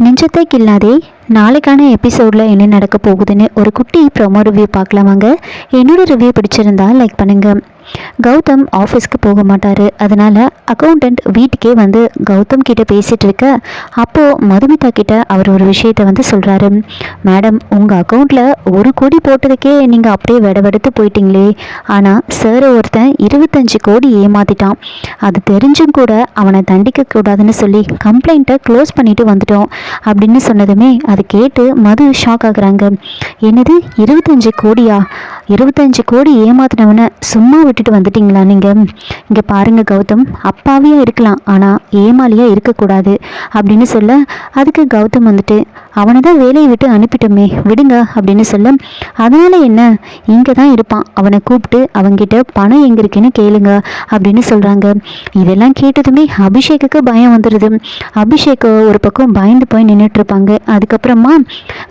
நெஞ்சத்தை கில்லாதே நாளைக்கான எபிசோடில் என்ன நடக்க போகுதுன்னு ஒரு குட்டி ப்ரோமோ ரிவ்யூ பார்க்கலாம் வாங்க ரிவ்யூ பிடிச்சிருந்தா லைக் பண்ணுங்கள் கௌதம் ஆஃபீஸ்க்கு போக மாட்டார். அதனால் அக்கௌண்டண்ட் வீட்டுக்கே வந்து கௌதம் கிட்டே பேசிகிட்டு இருக்க அப்போது மதுமிதா கிட்ட அவர் ஒரு விஷயத்தை வந்து சொல்கிறாரு மேடம் உங்கள் அக்கௌண்ட்டில் ஒரு கோடி போட்டதுக்கே நீங்கள் அப்படியே விடவெடுத்து போயிட்டீங்களே. ஆனால் சார் ஒருத்தன் இருபத்தஞ்சு கோடி ஏமாத்திட்டான். அது தெரிஞ்சும் கூட அவனை தண்டிக்க கூடாதுன்னு சொல்லி கம்ப்ளைண்ட்டை க்ளோஸ் பண்ணிட்டு வந்துட்டோம். அப்படின்னு சொன்னதுமே அதை கேட்டு மது ஷாக் ஆகுறாங்க. என்னது இருபத்தஞ்சு கோடியா? இருபத்தஞ்சு கோடி ஏமாத்தினவனை சும்மா விட்டுட்டு வந்துட்டீங்களா நீங்கள் இங்கே பாருங்கள் கௌதம் அப்பாவியாக இருக்கலாம் ஆனால் ஏமாலியாக இருக்கக்கூடாது அப்படின்னு சொல்ல அதுக்கு கௌதம் வந்துட்டு அவனை தான் வேலையை விட்டு அனுப்பிட்டோமே விடுங்க அப்படின்னு சொல்ல அதனால் என்ன? இங்கே தான் இருப்பான். அவனை கூப்பிட்டு அவங்கிட்ட பணம் எங்கே இருக்குன்னு கேளுங்க அப்படின்னு சொல்கிறாங்க இதெல்லாம் கேட்டதுமே அபிஷேக்குக்கு பயம் வந்துடுது அபிஷேக் ஒரு பக்கம் பயந்து போய் நின்றுட்டுருப்பாங்க அதுக்கப்புறமா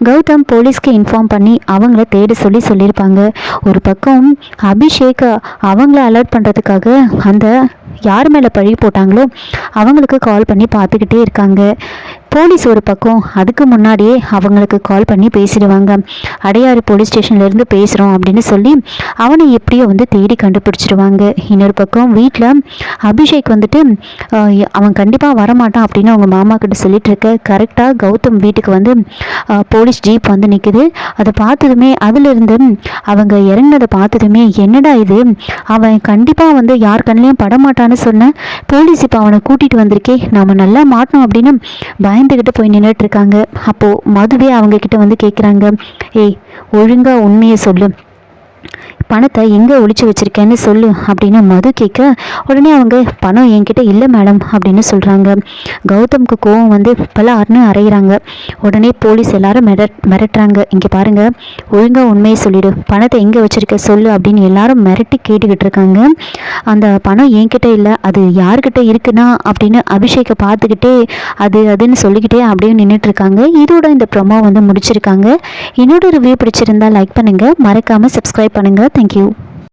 கௌதம் போலீஸ்க்கு இன்ஃபார்ம் பண்ணி அவங்கள தேட சொல்லி சொல்லியிருப்பாங்க. ஒரு பக்கம் அபிஷேக் அவங்கள அலர்ட் பண்ணுறதுக்காக அந்த யார் மேலே பழி போட்டாங்களோ அவங்களுக்கு கால் பண்ணி பார்த்துக்கிட்டே இருக்காங்க. போலீஸ் ஒரு பக்கம் அதுக்கு முன்னாடியே அவங்களுக்கு கால் பண்ணி பேசிடுவாங்க. அடையாறு போலீஸ் ஸ்டேஷன்லேருந்து பேசுகிறோம் அப்படின்னு சொல்லி அவனை எப்படியோ வந்து தேடி கண்டுபிடிச்சிடுவாங்க. இன்னொரு பக்கம் வீட்டில் அபிஷேக் வந்துட்டு அவன் கண்டிப்பாக வரமாட்டான் அப்படின்னு அவங்க மாமா கிட்ட சொல்லிட்டு இருக்க கரெக்டாக கௌதம் வீட்டுக்கு வந்து போலீஸ் ஜீப் வந்து நிற்குது அதை பார்த்ததுமே அதிலிருந்து அவங்க இறங்கினதை பார்த்ததுமே என்னடா இது? அவன் கண்டிப்பாக வந்து யார் கண்ணிலையும் படமாட்டான்னு சொன்னேன் போலீஸ் இப்போ அவனை கூட்டிகிட்டு வந்திருக்கே. நாம் நல்லா மாட்டோம் அப்படின்னு பயந்துக்கிட்டு போய் நின்றுட்டு இருக்காங்க அப்போது மதுவே அவங்க கிட்ட வந்து கேட்குறாங்க ஏய் ஒழுங்கா உண்மையை சொல்லு. பணத்தை எங்கே ஒழிச்சு வச்சுருக்கேன்னு சொல்லு அப்படின்னு மது கேட்க உடனே அவங்க பணம் என்கிட்ட இல்லை மேடம் அப்படின்னு சொல்கிறாங்க கௌதம்க்கு கோவம் வந்து பலார்னு அரைகிறாங்க உடனே போலீஸ் எல்லாரும் மிரட் மிரட்டுறாங்க. இங்கே பாருங்கள் ஒழுங்காக உண்மையை சொல்லிடு. பணத்தை எங்கே வச்சுருக்க சொல்லு அப்படின்னு எல்லாரும் மிரட்டி கேட்டுக்கிட்டு இருக்காங்க. அந்த பணம் என்கிட்ட இல்லை அது யார்கிட்ட இருக்குன்னா? அப்படின்னு அபிஷேக்கை பார்த்துக்கிட்டே அது அதுன்னு சொல்லிக்கிட்டே அப்படியே நின்றுட்டு இருக்காங்க. இதோட இந்த ப்ரொமோ வந்து முடிச்சிருக்காங்க. என்னோட ரிவ்யூ பிடிச்சிருந்தா லைக் பண்ணுங்கள் மறக்காமல் சப்ஸ்கிரைப் பண்ணுங்கள் Thank you.